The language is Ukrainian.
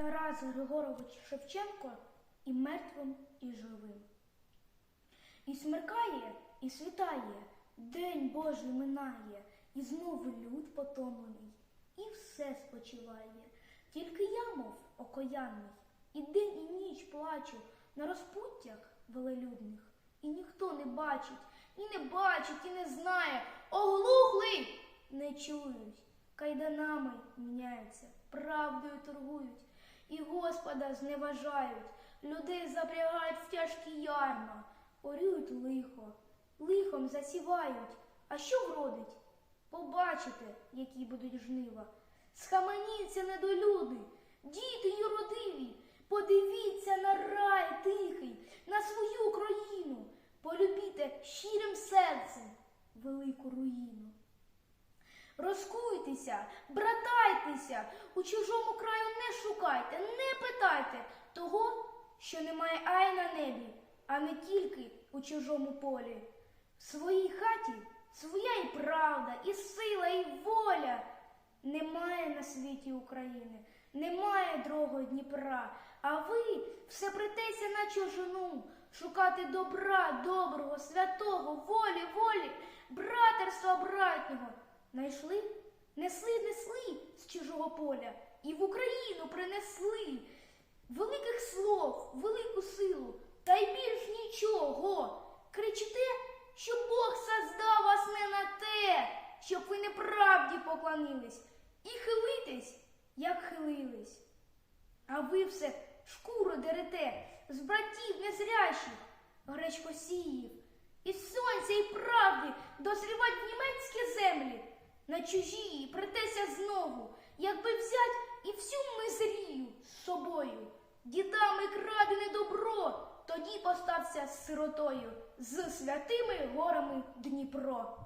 Тарас Григорович Шевченко і мертвим, і живим. І смеркає, і світає, день Божий минає, і знову люд потомлений, і все спочиває. Тільки я, мов окоянний, і день, і ніч плачу на розпуттях велелюдних, і ніхто не бачить, і не бачить, і не знає, оглухлий не чують, кайданами міняються, правдою торгують, і Господа зневажають, людей запрягають в тяжкі ярма, орюють лихо, лихом засівають. А що вродить? Побачите, які будуть жнива. Схаменіться недолюди, діти юродиві, подивіться на рай тихий, Розкуйтеся, братайтеся, у чужому краю не шукайте, не питайте того, що немає ай на небі, а не тільки у чужому полі. В своїй хаті своя і правда, і сила, і воля. Немає на світі України, немає другого Дніпра, а ви все претеся на чужину, шукати добра, доброго, святого, волі, волі, братерства братнього. Найшли, несли, несли з чужого поля і в Україну принесли. Великих слов, велику силу, та й більш нічого. Кричите, що Бог создав вас не на те, щоб ви неправді поклонились, і хилитесь, як хилились. А ви все шкуру дерете з братів незрящих, гречкосіїв, із сонця і правди дозрівать німецькі землі, на чужі притеся знову, якби взять і всю мизерію з собою. Дідами крадене добро, тоді постався сиротою, з святими горами Дніпро.